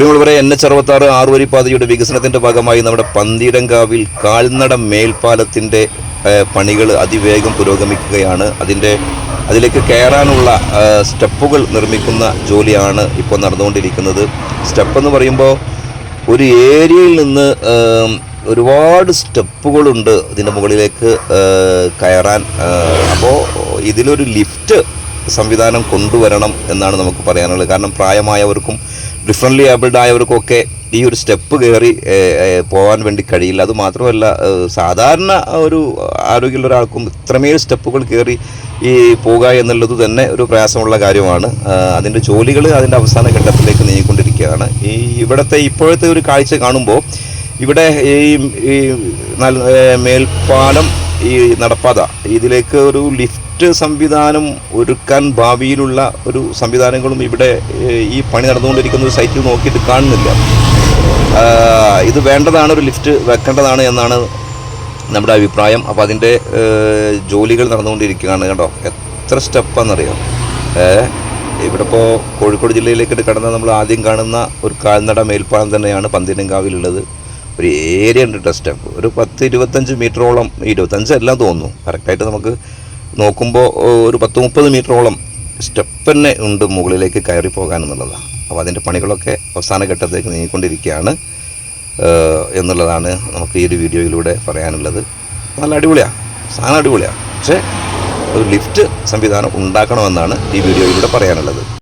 പ്രിയമുള്ളവരെ N H അറുപത്താറ് ആറുവരിപ്പാതയുടെ വികസനത്തിന്റെ ഭാഗമായി നമ്മുടെ പന്തീരങ്കാവിൽ കാൽനട മേൽപ്പാലത്തിന്റെ പണികൾ അതിവേഗം പുരോഗമിക്കുകയാണ്. അതിന്റെ അതിലേക്ക് കയറാനുള്ള സ്റ്റെപ്പുകൾ നിർമ്മിക്കുന്ന ജോലിയാണ് ഇപ്പോൾ നടന്നുകൊണ്ടിരിക്കുന്നത്. സ്റ്റെപ്പ് എന്ന് പറയുമ്പോൾ ഒരു ഏരിയയിൽ നിന്ന് ഒരുപാട് സ്റ്റെപ്പുകളുണ്ട് ഇതിന്റെ മുകളിലേക്ക് കയറാൻ. അപ്പോൾ ഇതിലൊരു ലിഫ്റ്റ് സംവിധാനം കൊണ്ടുവരണം എന്നാണ് നമുക്ക് പറയാനുള്ളത്. കാരണം പ്രായമായവർക്കും ഡിഫറന്റ്ലി ഏബിൾഡ് ആയവർക്കൊക്കെ ഈ ഒരു സ്റ്റെപ്പ് കയറി പോകാൻ വേണ്ടി കഴിയില്ല. അത് മാത്രമല്ല സാധാരണ ഒരു ആരോഗ്യമുള്ള ഒരാൾക്കും ഇത്രമേൽ സ്റ്റെപ്പുകൾ കയറി ഈ പോകുക എന്നുള്ളത് തന്നെ ഒരു പ്രയാസമുള്ള കാര്യമാണ്. അതിന്റെ ജോലികൾ അതിന്റെ അവസാന ഘട്ടത്തിലേക്ക് നീങ്ങിക്കൊണ്ടിരിക്കുകയാണ്. ഈ ഇവിടുത്തെ ഇപ്പോഴത്തെ ഒരു കാഴ്ച കാണുമ്പോൾ ഇവിടെ ഈ മേൽപ്പാലം ഈ നടപ്പാത ഇതിലേക്ക് ഒരു ലിഫ്റ്റ് സംവിധാനം ഒരുക്കാൻ ഭാവിയിലുള്ള ഒരു സംവിധാനങ്ങളും ഇവിടെ ഈ പണി നടന്നുകൊണ്ടിരിക്കുന്ന ഒരു സൈറ്റിൽ നോക്കിയിട്ട് കാണുന്നില്ല. ഇത് വേണ്ടതാണ് ഒരു ലിഫ്റ്റ് വെക്കേണ്ടതാണ് എന്നാണ് നമ്മുടെ അഭിപ്രായം. അപ്പോൾ അതിന്റെ ജോലികൾ നടന്നുകൊണ്ടിരിക്കുകയാണ് കേട്ടോ എത്ര സ്റ്റെപ്പാണെന്നറിയാം ഇവിടെ ഇപ്പോൾ കോഴിക്കോട് ജില്ലയിലേക്ക് കടന്ന നമ്മൾ ആദ്യം കാണുന്ന ഒരു കാൽനട മേൽപ്പാലം തന്നെയാണ് പന്തിരങ്കാവിലുള്ളത്. ഒരു ഏരിയ ഉണ്ട് ടെസ്റ്റ് ഒരു പത്ത് ഇരുപത്തഞ്ച് മീറ്ററോളം ഇരുപത്തഞ്ച് എല്ലാം തോന്നുന്നു. കറക്റ്റായിട്ട് നമുക്ക് നോക്കുമ്പോൾ ഒരു പത്ത് മുപ്പത് മീറ്ററോളം സ്റ്റെപ്പ് തന്നെ ഉണ്ട് മുകളിലേക്ക് കയറി പോകാനെന്നുള്ളതാണ്. അപ്പോൾ അതിന്റെ പണികളൊക്കെ അവസാന ഘട്ടത്തേക്ക് നീങ്ങിക്കൊണ്ടിരിക്കുകയാണ്. എന്നുള്ളതാണ് നമുക്ക് ഈ ഒരു വീഡിയോയിലൂടെ പറയാനുള്ളത്. നല്ല അടിപൊളിയാണ്. സാധനം അടിപൊളിയാണ്. പക്ഷേ ഒരു ലിഫ്റ്റ് സംവിധാനം ഉണ്ടാക്കണമെന്നാണ് ഈ വീഡിയോയിലൂടെ പറയാനുള്ളത്.